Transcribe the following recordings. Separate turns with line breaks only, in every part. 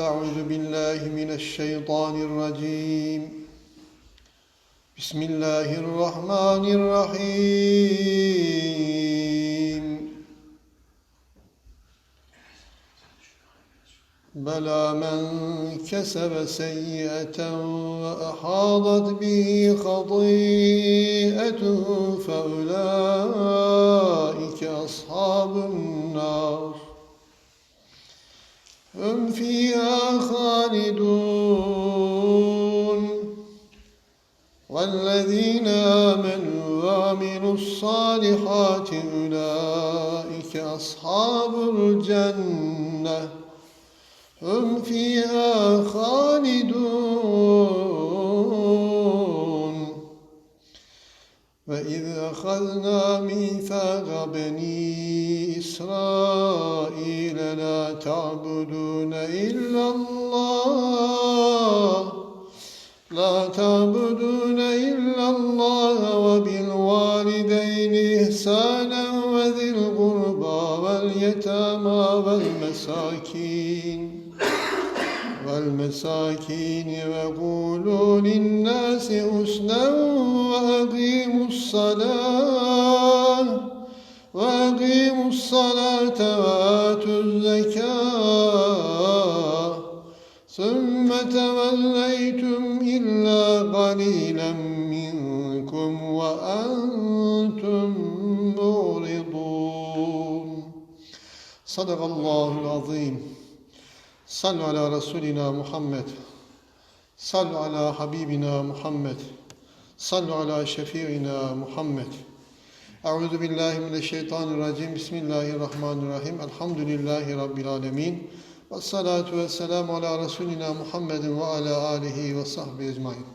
أعوذ بالله من الشيطان الرجيم بسم الله الرحمن الرحيم بلى من كسب سيئة وأحاطت به خطيئته فأولئك أصحاب النار هم فيها خالدون. والذين آمنوا وعملوا الصالحات أولئك أصحاب الجنة. هم فيها خالدون. وإذ أخذنا ميثاق بني إسرائيل لا تعبدون إلا الله لا تعبدون إلا الله وبالوالدين إحسانا وذي القربى واليتامى والمساكين والمساكين وقولوا للناس حسنا وأقيموا الصلاة وأقيموا الصلاة وآتوا الزكاة ثم توليتم إلا قليلا منكم وأنتم معرضون صدق الله العظيم. صلوا على رسولنا محمد. صلوا على حبيبنا محمد. صلوا على شفيعنا محمد. Euzu billahi mineşşeytanirracim. Bismillahirrahmanirrahim. Elhamdülillahi rabbil alamin. Ves salatu vesselamu ala resulina Muhammedin ve ala alihi ve sahbi ecmaîn.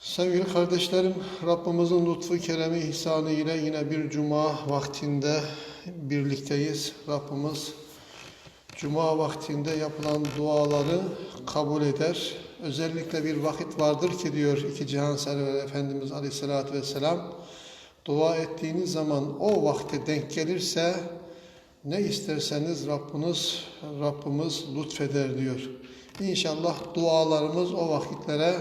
Sevgili kardeşlerim, Rabbimizin lütfu, keremi, ihsanı ile yine bir cuma vaktinde birlikteyiz. Rabbimiz cuma vaktinde yapılan duaları kabul eder Özellikle bir vakit vardır ki diyor iki cihan server Efendimiz Aleyhisselatü Vesselam, dua ettiğiniz zaman o vakte denk gelirse ne isterseniz Rabbiniz, Rabbimiz lütfeder diyor. İnşallah dualarımız o vakitlere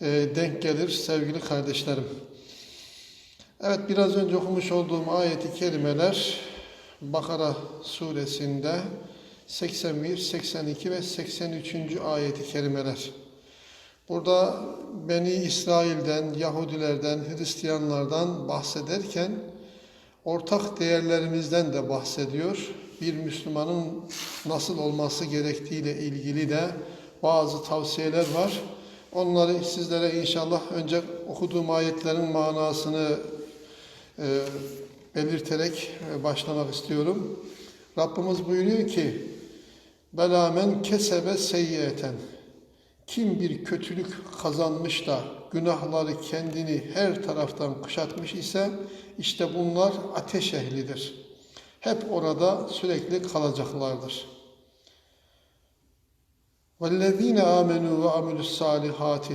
e, denk gelir sevgili kardeşlerim. Evet biraz önce okumuş olduğum ayeti kerimeler Bakara suresinde 81, 82 ve 83. ayeti kerimeler. Burada Beni İsrail'den, Yahudilerden, Hristiyanlardan bahsederken ortak değerlerimizden de bahsediyor. Bir Müslümanın nasıl olması gerektiğiyle ilgili de bazı tavsiyeler var. Onları sizlere inşallah önce okuduğum ayetlerin manasını e, belirterek e, başlamak istiyorum. Rabbimiz buyuruyor ki Belamen kesebe seyyiyeten kim bir kötülük kazanmış da günahları kendini her taraftan kuşatmış ise işte bunlar ateş ehlidir. Hep orada sürekli kalacaklardır. وَالَّذ۪ينَ آمَنُوا وَعَمِلُوا الصَّالِحَاتِ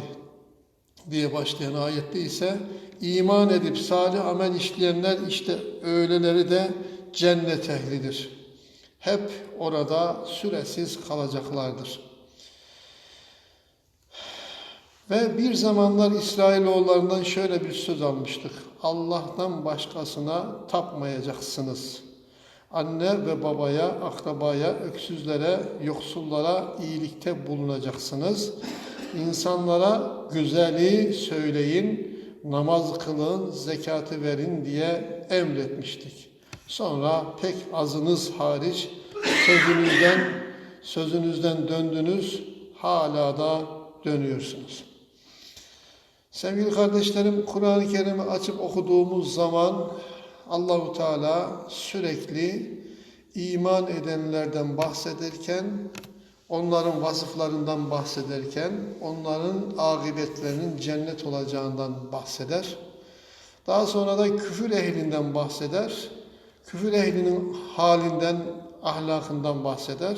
diye başlayan ayette ise iman edip salih amel işleyenler işte öyleleri de cennet ehlidir. Hep orada süresiz kalacaklardır. Ve bir zamanlar İsrailoğullarından şöyle bir söz almıştık. Allah'tan başkasına tapmayacaksınız. Anne ve babaya, akrabaya, öksüzlere, yoksullara iyilikte bulunacaksınız. İnsanlara güzeli söyleyin, namaz kılın, zekatı verin diye emretmiştik. Sonra pek azınız hariç sözünüzden sözünüzden döndünüz, hala da dönüyorsunuz. Sevgili kardeşlerim, Kur'an-ı Kerim'i açıp okuduğumuz zaman Allahu Teala sürekli iman edenlerden bahsederken, onların vasıflarından bahsederken, onların akıbetlerinin cennet olacağından bahseder. Daha sonra da küfür ehlinden bahseder. Küfür ehlinin halinden, ahlakından bahseder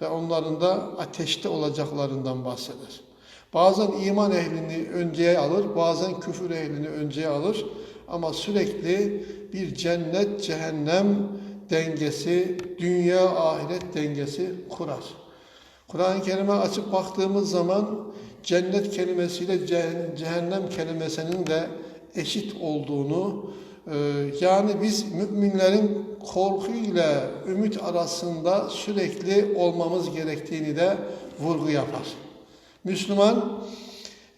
ve onların da ateşte olacaklarından bahseder. Bazen iman ehlini önceye alır, bazen küfür ehlini önceye alır. Ama sürekli bir cennet, cehennem dengesi, dünya ahiret dengesi kurar. Kur'an-ı Kerim'e açıp baktığımız zaman cennet kelimesiyle ce- cehennem kelimesinin de eşit olduğunu yani biz müminlerin korku ile ümit arasında sürekli olmamız gerektiğini de vurgu yapar. Müslüman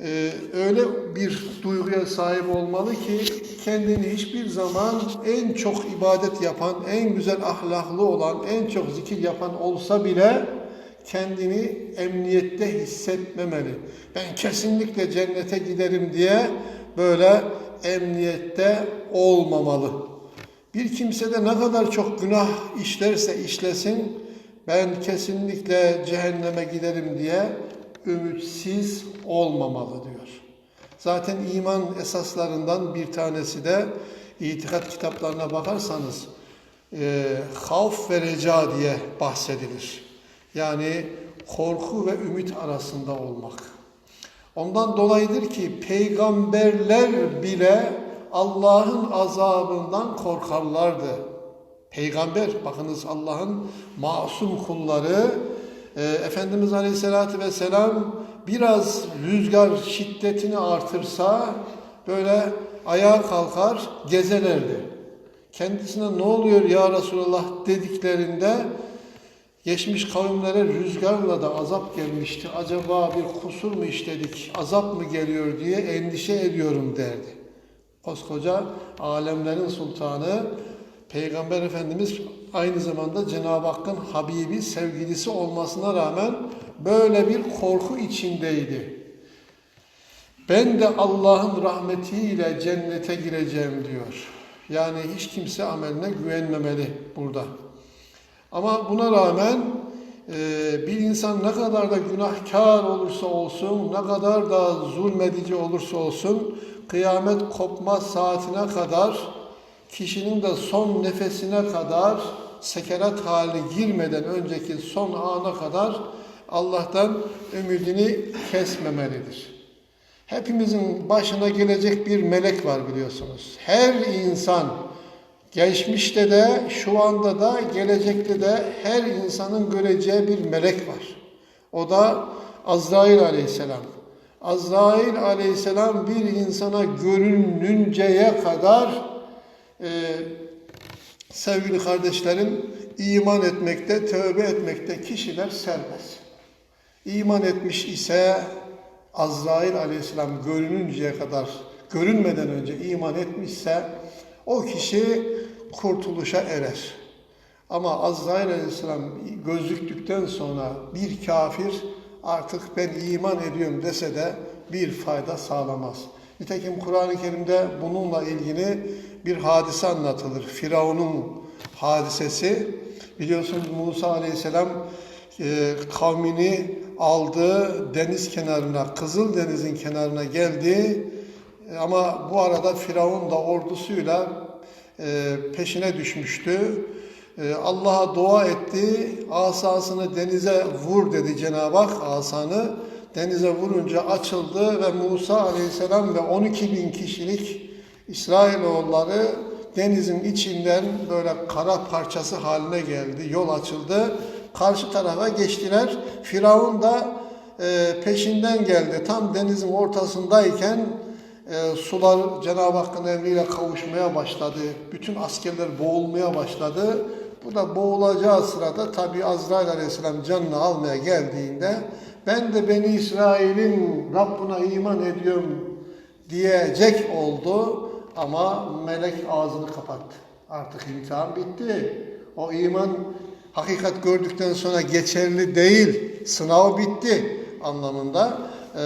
e, öyle bir duyguya sahip olmalı ki kendini hiçbir zaman en çok ibadet yapan, en güzel ahlaklı olan, en çok zikir yapan olsa bile kendini emniyette hissetmemeli. Ben kesinlikle cennete giderim diye böyle emniyette olmamalı. Bir kimse de ne kadar çok günah işlerse işlesin ben kesinlikle cehenneme giderim diye ümitsiz olmamalı diyor. Zaten iman esaslarından bir tanesi de itikat kitaplarına bakarsanız e, havf ve reca diye bahsedilir. Yani korku ve ümit arasında olmak. Ondan dolayıdır ki peygamberler bile Allah'ın azabından korkarlardı. Peygamber, bakınız Allah'ın masum kulları, e, Efendimiz Aleyhisselatü Vesselam biraz rüzgar şiddetini artırsa böyle ayağa kalkar gezelerdi. Kendisine ne oluyor ya Resulallah dediklerinde Geçmiş kavimlere rüzgarla da azap gelmişti. Acaba bir kusur mu işledik, azap mı geliyor diye endişe ediyorum derdi. Koskoca alemlerin sultanı Peygamber Efendimiz aynı zamanda Cenab-ı Hakk'ın Habibi, sevgilisi olmasına rağmen böyle bir korku içindeydi. Ben de Allah'ın rahmetiyle cennete gireceğim diyor. Yani hiç kimse ameline güvenmemeli burada. Ama buna rağmen e, bir insan ne kadar da günahkar olursa olsun, ne kadar da zulmedici olursa olsun, kıyamet kopma saatine kadar, kişinin de son nefesine kadar, sekerat hali girmeden önceki son ana kadar Allah'tan ümidini kesmemelidir. Hepimizin başına gelecek bir melek var biliyorsunuz. Her insan Geçmişte de, şu anda da, gelecekte de her insanın göreceği bir melek var. O da Azrail aleyhisselam. Azrail aleyhisselam bir insana görününceye kadar e, sevgili kardeşlerim iman etmekte, tövbe etmekte kişiler serbest. İman etmiş ise Azrail aleyhisselam görününceye kadar, görünmeden önce iman etmişse o kişi kurtuluşa erer. Ama Azrail aleyhisselam gözüktükten sonra bir kafir artık ben iman ediyorum dese de bir fayda sağlamaz. Nitekim Kur'an-ı Kerim'de bununla ilgili bir hadise anlatılır. Firavun'un hadisesi. Biliyorsunuz Musa aleyhisselam e, kavmini aldı deniz kenarına, Kızıl Deniz'in kenarına geldi. Ama bu arada Firavun da ordusuyla e, peşine düşmüştü. E, Allah'a dua etti. Asasını denize vur dedi Cenab-ı Hak asanı. Denize vurunca açıldı ve Musa aleyhisselam ve 12 bin kişilik İsrailoğulları denizin içinden böyle kara parçası haline geldi. Yol açıldı. Karşı tarafa geçtiler. Firavun da e, peşinden geldi. Tam denizin ortasındayken e, sular Cenab-ı Hakk'ın emriyle kavuşmaya başladı. Bütün askerler boğulmaya başladı. Bu da boğulacağı sırada tabi Azrail Aleyhisselam canını almaya geldiğinde ben de Beni İsrail'in Rabbuna iman ediyorum diyecek oldu ama melek ağzını kapattı. Artık imtihan bitti. O iman hakikat gördükten sonra geçerli değil. Sınav bitti anlamında. Ee,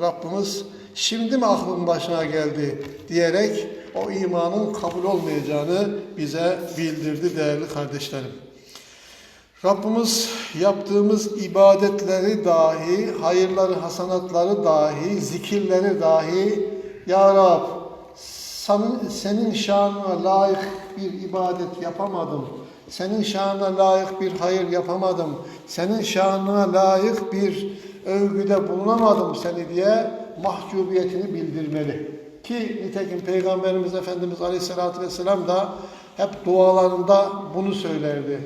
Rabbimiz şimdi mi aklın başına geldi diyerek o imanın kabul olmayacağını bize bildirdi değerli kardeşlerim. Rabbimiz yaptığımız ibadetleri dahi, hayırları, hasanatları dahi, zikirleri dahi Ya Rab senin, senin şanına layık bir ibadet yapamadım. Senin şanına layık bir hayır yapamadım. Senin şanına layık bir övgüde bulunamadım seni diye mahcubiyetini bildirmeli. Ki nitekim Peygamberimiz Efendimiz Aleyhisselatü Vesselam da hep dualarında bunu söylerdi.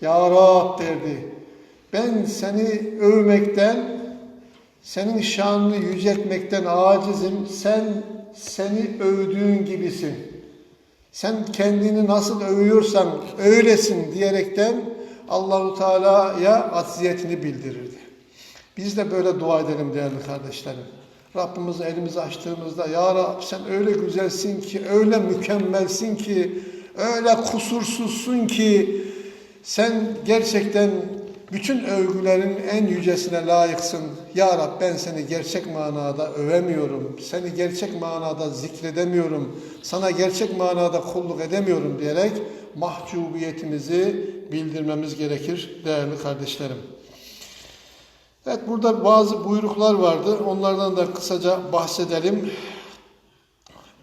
Ya Rab derdi. Ben seni övmekten, senin şanını yüceltmekten acizim. Sen seni övdüğün gibisin. Sen kendini nasıl övüyorsan öylesin diyerekten Allahu Teala'ya acziyetini bildirirdi. Biz de böyle dua edelim değerli kardeşlerim. Rabbimize elimizi açtığımızda Ya Rab sen öyle güzelsin ki, öyle mükemmelsin ki, öyle kusursuzsun ki sen gerçekten bütün övgülerin en yücesine layıksın. Ya Rab ben seni gerçek manada övemiyorum. Seni gerçek manada zikredemiyorum. Sana gerçek manada kulluk edemiyorum diyerek mahcubiyetimizi bildirmemiz gerekir değerli kardeşlerim. Evet burada bazı buyruklar vardı. Onlardan da kısaca bahsedelim.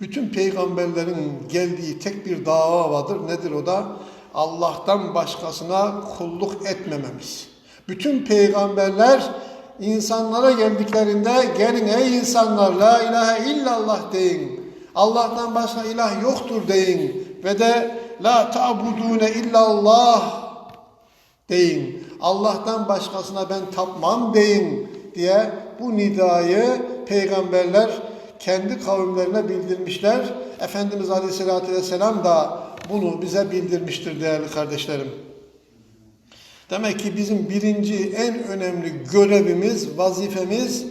Bütün peygamberlerin geldiği tek bir dava vardır. Nedir o da? Allah'tan başkasına kulluk etmememiz. Bütün peygamberler insanlara geldiklerinde gelin ey insanlar la ilahe illallah deyin. Allah'tan başka ilah yoktur deyin. Ve de la ta'budune illallah deyin. Allah'tan başkasına ben tapmam deyin diye bu nidayı peygamberler kendi kavimlerine bildirmişler. Efendimiz Aleyhisselatü Vesselam da bunu bize bildirmiştir değerli kardeşlerim. Demek ki bizim birinci en önemli görevimiz, vazifemiz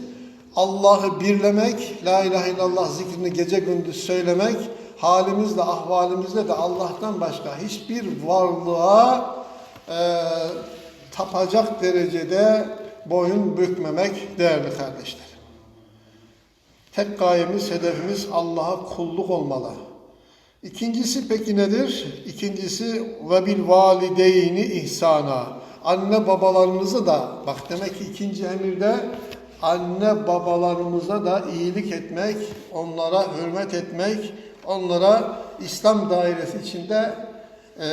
Allah'ı birlemek, La ilahe illallah zikrini gece gündüz söylemek, halimizle, ahvalimizle de Allah'tan başka hiçbir varlığa e, tapacak derecede boyun bükmemek değerli kardeşler. Tek gayemiz, hedefimiz Allah'a kulluk olmalı. İkincisi peki nedir? İkincisi ve bil valideyni ihsana. Anne babalarımızı da bak demek ki ikinci emirde anne babalarımıza da iyilik etmek, onlara hürmet etmek, onlara İslam dairesi içinde e,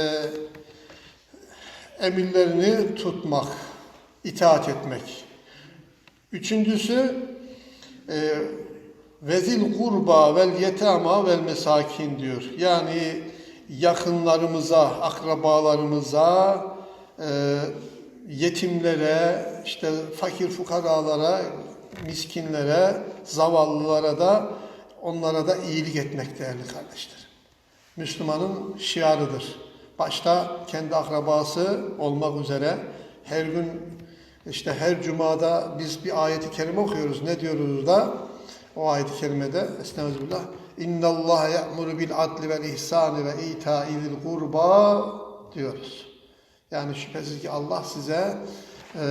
emirlerini tutmak, itaat etmek. Üçüncüsü e, vezil kurba vel yetama vel mesakin diyor. Yani yakınlarımıza, akrabalarımıza, e, yetimlere, işte fakir fukaralara, miskinlere, zavallılara da onlara da iyilik etmek değerli kardeşler. Müslümanın şiarıdır. Başta kendi akrabası olmak üzere her gün işte her cumada biz bir ayeti kerime okuyoruz. Ne diyoruz da? O ayet-i kerimede Estağfirullah. İnna Allah ya'muru bil adli vel ihsani ve ita'i zil kurba diyoruz. Yani şüphesiz ki Allah size e,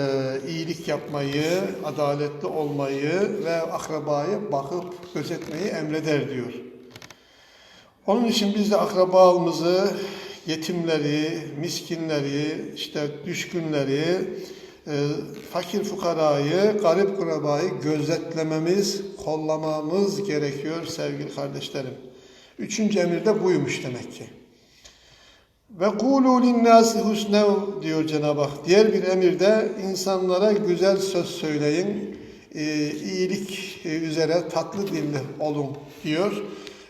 iyilik yapmayı, adaletli olmayı ve akrabayı bakıp gözetmeyi emreder diyor. Onun için biz de akrabamızı, yetimleri, miskinleri, işte düşkünleri, e, fakir fukarayı, garip kurabayı gözetlememiz, kollamamız gerekiyor sevgili kardeşlerim. Üçüncü emir de buymuş demek ki. Ve kulu linnâsi husnev diyor Cenab-ı Hak. Diğer bir emirde insanlara güzel söz söyleyin, e, iyilik e, üzere tatlı dilli olun diyor.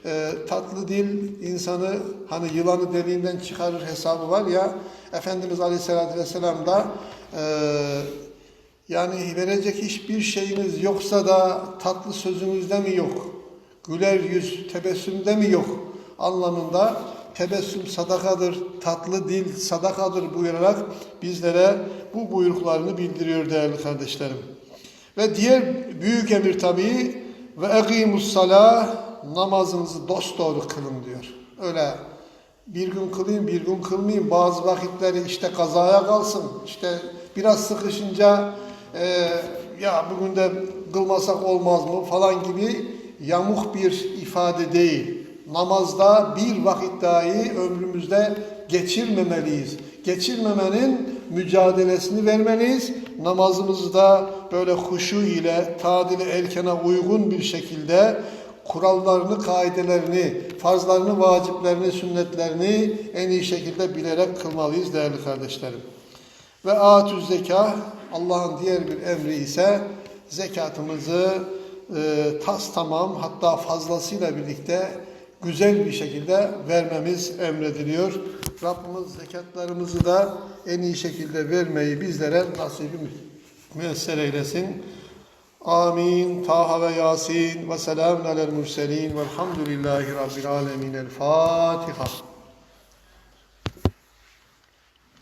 E, tatlı dil insanı hani yılanı deliğinden çıkarır hesabı var ya Efendimiz Aleyhisselatü Vesselam da e, yani verecek hiçbir şeyiniz yoksa da tatlı sözünüzde mi yok? Güler yüz tebessümde mi yok? Anlamında tebessüm sadakadır, tatlı dil sadakadır buyurarak bizlere bu buyruklarını bildiriyor değerli kardeşlerim. Ve diğer büyük emir tabii ve ekimus salah namazınızı dosdoğru kılın diyor. Öyle bir gün kılayım, bir gün kılmayayım. Bazı vakitleri işte kazaya kalsın. İşte biraz sıkışınca e, ya bugün de kılmasak olmaz mı falan gibi yamuk bir ifade değil. Namazda bir vakit dahi ömrümüzde geçirmemeliyiz. Geçirmemenin mücadelesini vermeliyiz. Namazımızı da böyle huşu ile tadili elkene uygun bir şekilde kurallarını, kaidelerini, farzlarını, vaciplerini, sünnetlerini en iyi şekilde bilerek kılmalıyız değerli kardeşlerim. Ve atüz zeka Allah'ın diğer bir emri ise zekatımızı e, tas tamam hatta fazlasıyla birlikte güzel bir şekilde vermemiz emrediliyor. Rabbimiz zekatlarımızı da en iyi şekilde vermeyi bizlere nasibi müyesser eylesin. Amin. Taha ve Yasin ve selamun alel murselin velhamdülillahi rabbil alemin. El Fatiha.